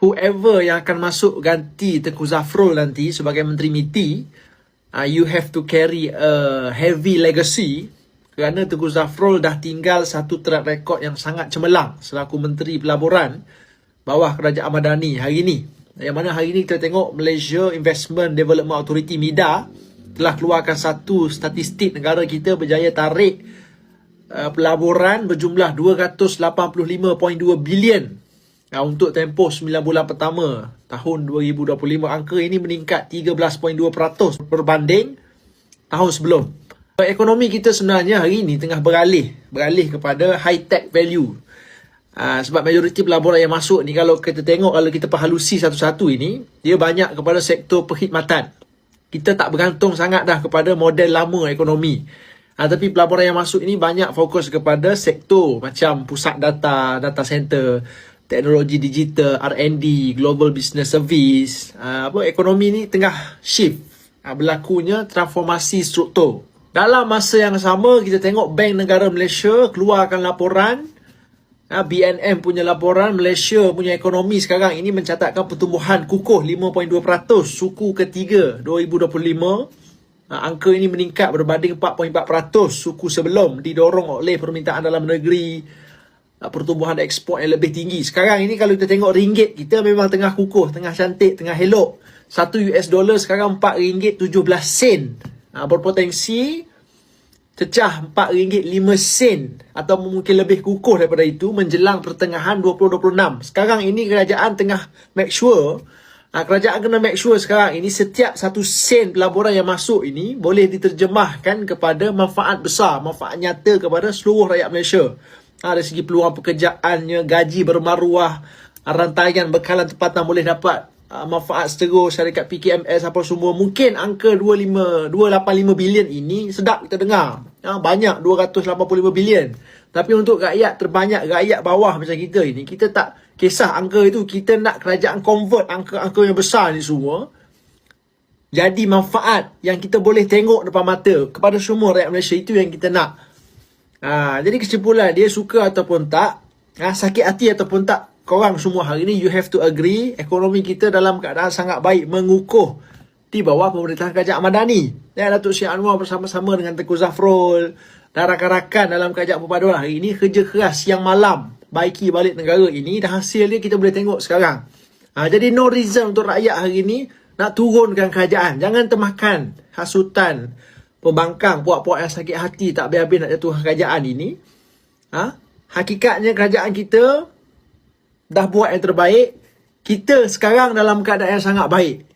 whoever yang akan masuk ganti Tengku Zafrul nanti sebagai Menteri MITI, uh, you have to carry a heavy legacy kerana Tengku Zafrul dah tinggal satu track record yang sangat cemerlang selaku Menteri Pelaburan bawah Kerajaan Madani hari ini. Yang mana hari ini kita tengok Malaysia Investment Development Authority MIDA telah keluarkan satu statistik negara kita berjaya tarik uh, pelaburan berjumlah 285.2 bilion uh, untuk tempoh 9 bulan pertama tahun 2025. Angka ini meningkat 13.2% berbanding tahun sebelum. Ekonomi kita sebenarnya hari ini tengah beralih beralih kepada high tech value. Uh, sebab majoriti pelaburan yang masuk ni kalau kita tengok kalau kita perhalusi satu-satu ini dia banyak kepada sektor perkhidmatan. Kita tak bergantung sangat dah kepada model lama ekonomi. Uh, tapi pelaburan yang masuk ini banyak fokus kepada sektor macam pusat data, data center, teknologi digital, R&D, global business service. Uh, apa ekonomi ni tengah shift. Uh, berlakunya transformasi struktur. Dalam masa yang sama kita tengok Bank Negara Malaysia keluarkan laporan Ha, BNM punya laporan Malaysia punya ekonomi sekarang ini mencatatkan pertumbuhan kukuh 5.2% suku ketiga 2025. Ha, angka ini meningkat berbanding 4.4% suku sebelum didorong oleh permintaan dalam negeri pertumbuhan ekspor yang lebih tinggi. Sekarang ini kalau kita tengok ringgit kita memang tengah kukuh, tengah cantik, tengah elok. 1 US dollar sekarang 4 ringgit 17 sen. Ha, berpotensi cecah RM4.5 sen atau mungkin lebih kukuh daripada itu menjelang pertengahan 2026. Sekarang ini kerajaan tengah make sure Ha, kerajaan kena make sure sekarang ini setiap satu sen pelaburan yang masuk ini boleh diterjemahkan kepada manfaat besar, manfaat nyata kepada seluruh rakyat Malaysia. Ha, dari segi peluang pekerjaannya, gaji bermaruah, rantaian bekalan tempatan boleh dapat uh, manfaat seterus syarikat PKMS apa semua. Mungkin angka 25 285 bilion ini sedap kita dengar. Ha, banyak 285 bilion. Tapi untuk rakyat terbanyak rakyat bawah macam kita ini kita tak kisah angka itu. Kita nak kerajaan convert angka-angka yang besar ni semua jadi manfaat yang kita boleh tengok depan mata kepada semua rakyat Malaysia itu yang kita nak ha, jadi kesimpulan dia suka ataupun tak ha, sakit hati ataupun tak korang semua hari ni you have to agree ekonomi kita dalam keadaan sangat baik mengukuh di bawah pemerintahan Kerajaan Madani. Ya, Datuk Syed Anwar bersama-sama dengan Tengku Zafrul dan rakan-rakan dalam kerajaan perpaduan hari ini kerja keras siang malam baiki balik negara ini dan hasil dia kita boleh tengok sekarang. Ha, jadi no reason untuk rakyat hari ini nak turunkan kerajaan. Jangan termakan hasutan pembangkang puak-puak yang sakit hati tak habis-habis nak jatuhkan kerajaan ini. Ha? Hakikatnya kerajaan kita dah buat yang terbaik, kita sekarang dalam keadaan yang sangat baik.